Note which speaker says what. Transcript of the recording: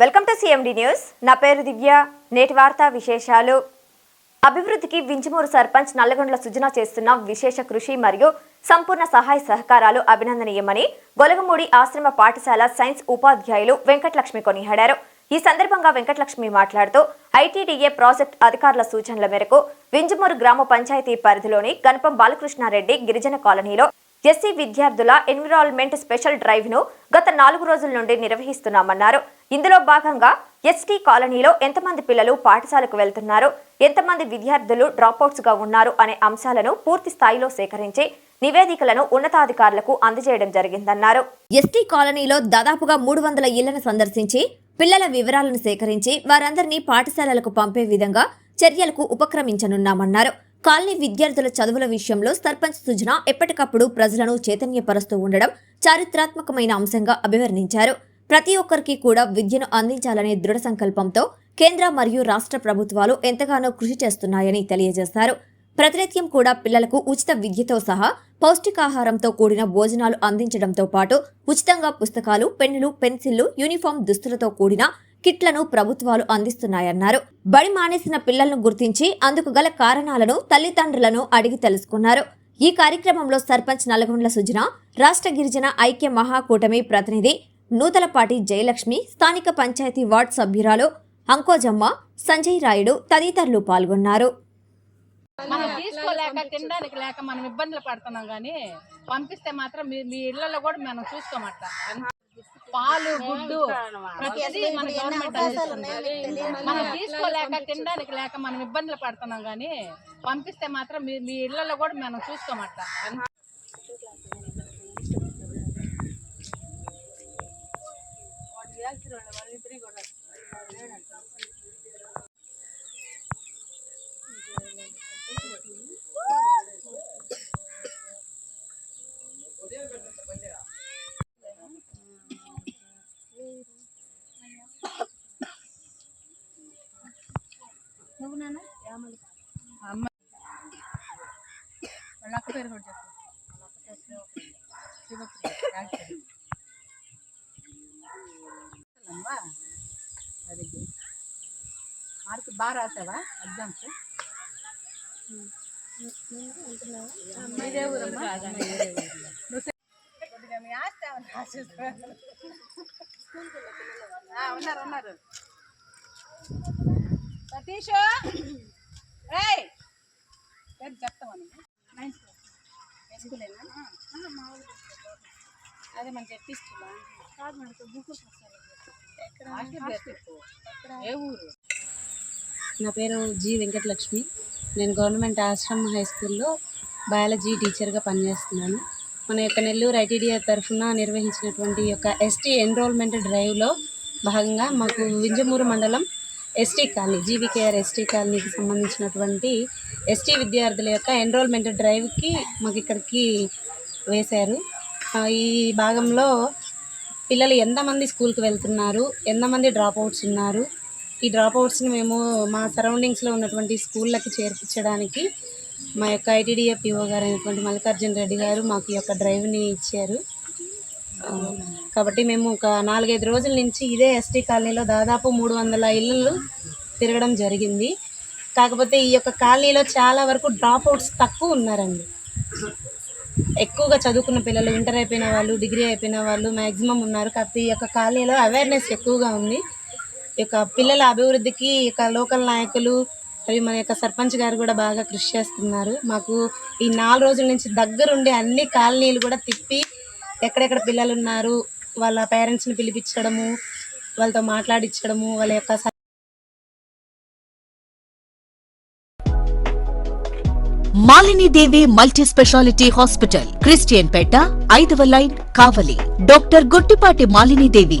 Speaker 1: Welcome to CMD news నా పేరు దివ్య. నేటి వార్తా విశేషాలు. అభివృద్ధికి వింజమూరు సర్పంచ్ నల్లగొండల సుజన చేస్తున్న విశేష కృషి మరియు సంపూర్ణ సహాయ సహకారాలు అభినందనీయమని గొలగమూడి ఆశ్రమ పాఠశాల సైన్స్ ఉపాధ్యాయులు వెంకటలక్ష్మి కొనియాడారు. ఈ సందర్భంగా వెంకటలక్ష్మి మాట్లాడుతూ ఐటీడీఏ ప్రాజెక్ట్ అధికారుల సూచనల మేరకు వింజమూరు గ్రామ పంచాయతీ పరిధిలోని గణపం బాలకృష్ణారెడ్డి గిరిజన కాలనీలో ఎస్సీ విద్యార్థుల ఎన్విరాన్మెంట్ స్పెషల్ డ్రైవ్ను గత నాలుగు రోజుల నుండి నిర్వహిస్తున్నామన్నారు. ఇందులో భాగంగా ఎస్టీ కాలనీలో ఎంతమంది పిల్లలు పాఠశాలకు వెళ్తున్నారు ఎంతమంది విద్యార్థులు డ్రాపౌట్స్ ఉన్నారు అనే అంశాలను పూర్తి స్థాయిలో సేకరించి నివేదికలను ఉన్నతాధికారులకు అందజేయడం జరిగిందన్నారు. ఎస్టీ కాలనీలో దాదాపుగా మూడు వందల ఇళ్ళను సందర్శించి పిల్లల వివరాలను సేకరించి వారందరినీ పాఠశాలలకు పంపే విధంగా చర్యలకు ఉపక్రమించనున్నామన్నారు. కాలనీ విద్యార్థుల చదువుల విషయంలో సర్పంచ్ సుజన ఎప్పటికప్పుడు ప్రజలను చైతన్యపరుస్తూ ఉండడం చారిత్రాత్మకమైన అంశంగా అభివర్ణించారు. ప్రతి ఒక్కరికి కూడా విద్యను అందించాలనే దృఢ సంకల్పంతో కేంద్ర మరియు రాష్ట్ర ప్రభుత్వాలు ఎంతగానో కృషి చేస్తున్నాయని తెలియజేశారు. ప్రతినిత్యం కూడా పిల్లలకు ఉచిత విద్యతో సహా పౌష్టికాహారంతో కూడిన భోజనాలు అందించడంతో పాటు ఉచితంగా పుస్తకాలు పెన్నులు పెన్సిళ్ళు యూనిఫామ్ దుస్తులతో కూడిన కిట్లను ప్రభుత్వాలు అందిస్తున్నాయన్నారు. బడి మానేసిన పిల్లలను గుర్తించి అందుకు గల కారణాలను తల్లిదండ్రులను అడిగి తెలుసుకున్నారు. ఈ కార్యక్రమంలో సర్పంచ్ నల్గొండ్ల సుజన రాష్ట్ర గిరిజన ఐక్య మహాకూటమి ప్రతినిధి నూతలపాటి జయలక్ష్మి స్థానిక పంచాయతీ వార్డు సభ్యురాలు అంకోజమ్మ సంజయ్ రాయుడు తదితరులు పాల్గొన్నారు.
Speaker 2: మనం తీసుకోలేక తినడానికి లేక మనం ఇబ్బందులు పడుతున్నాం కానీ పంపిస్తే మాత్రం మీ మీ ఇళ్ళలో కూడా మనం చూసుకోమట పాలు గుడ్డు ప్రతిదీ మన గవర్నమెంట్ మనం తీసుకోలేక తినడానికి లేక మనం ఇబ్బందులు పడుతున్నాం కానీ పంపిస్తే మాత్రం మీ మీ ఇళ్ళలో కూడా మనం చూసుకోమట పేరు కూడా చెప్పు. శివప్రియ, బాగా రాసావా? ఎగ్జామ్స్ మీదే ఊరమ్మా? కొద్దిగా మీ ఉన్నారు ఉన్నారు. సతీష్! చెప్తామని నైన్త్ స్కూలేనా అదే మన చెప్పిస్తున్నా. కాదు మనకు బుక్ ఏ ఊరు?
Speaker 3: నా పేరు జి వెంకటలక్ష్మి. నేను గవర్నమెంట్ ఆశ్రమ్ హై స్కూల్లో బయాలజీ టీచర్గా పనిచేస్తున్నాను. మన యొక్క నెల్లూరు ఐటీడీఏ తరఫున నిర్వహించినటువంటి యొక్క ఎస్టీ ఎన్రోల్మెంట్ డ్రైవ్లో భాగంగా మాకు వింజమూరు మండలం ఎస్టీ కాలనీ జీవీకేఆర్ ఎస్టీ కాలనీకి సంబంధించినటువంటి ఎస్టీ విద్యార్థుల యొక్క ఎన్రోల్మెంట్ డ్రైవ్కి మాకు ఇక్కడికి వేశారు. ఈ భాగంలో పిల్లలు ఎంతమంది స్కూల్కి వెళ్తున్నారు ఎంతమంది డ్రాప్ అవుట్స్ ఉన్నారు. ఈ డ్రాప్ అవుట్స్ని మేము మా సరౌండింగ్స్లో ఉన్నటువంటి స్కూళ్ళకి చేర్పించడానికి మా యొక్క ఐటీడీఏ పిఓ గారు అయినటువంటి మల్లికార్జున రెడ్డి గారు మాకు ఈ యొక్క డ్రైవ్ని ఇచ్చారు. కాబట్టి మేము ఒక నాలుగైదు రోజుల నుంచి ఇదే ఎస్టీ కాలనీలో దాదాపు మూడు వందల ఇళ్ళు తిరగడం జరిగింది. కాకపోతే ఈ యొక్క కాలనీలో చాలా వరకు డ్రాప్ అవుట్స్ తక్కువ ఉన్నారండి. ఎక్కువగా చదువుకున్న పిల్లలు ఇంటర్ అయిపోయిన వాళ్ళు డిగ్రీ అయిపోయిన వాళ్ళు మ్యాక్సిమం ఉన్నారు. కాకపోతే ఈ యొక్క కాలనీలో అవేర్నెస్ ఎక్కువగా ఉంది. ఈ యొక్క పిల్లల అభివృద్ధికి ఈ యొక్క లోకల్ నాయకులు మరియు మన యొక్క సర్పంచ్ గారు కూడా బాగా కృషి చేస్తున్నారు. మాకు ఈ నాలుగు రోజుల నుంచి దగ్గరుండి అన్ని కాలనీలు కూడా తిప్పి ఎక్కడెక్కడ పిల్లలు ఉన్నారు వాళ్ళ పేరెంట్స్ని పిలిపించడము వాళ్ళతో మాట్లాడించడము వాళ్ళ యొక్క స-
Speaker 4: Malinidevi multi speciality hospital Christian Peta ఐదవ line Kavali. Doctor Guttipati Malinidevi